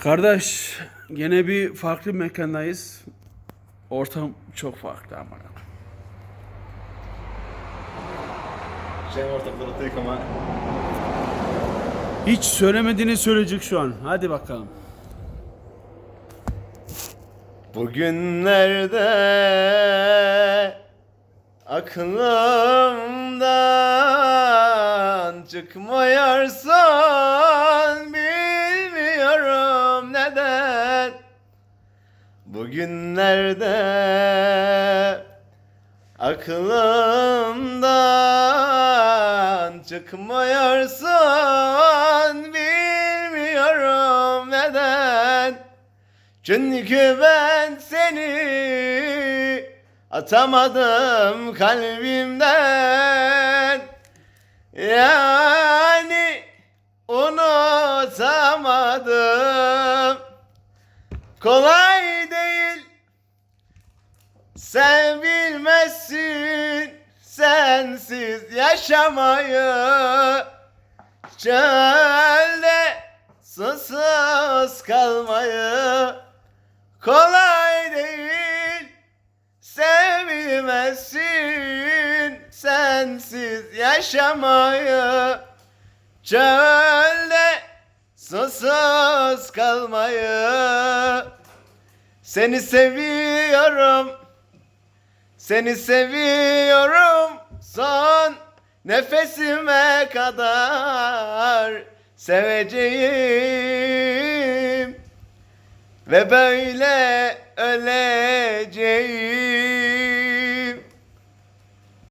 Kardeş gene bir farklı mekandayız. Ortam çok farklı ama. Şey ortakları tek ama. Hiç söylemediğini söyleyecek şu an. Hadi bakalım. Bugünlerde aklımdan çıkmıyorsun Bugünlerde aklımdan çıkmıyorsun bilmiyorum neden. Çünkü ben seni atamadım kalbimden. Yani unutamadım Kolay Sen bilmezsin sensiz yaşamayı. Çölde susuz kalmayı. Kolay değil. Sevmezsin sensiz yaşamayı. Çölde susuz kalmayı. Seni seviyorum Seni seviyorum son nefesime kadar seveceğim ve böyle öleceğim.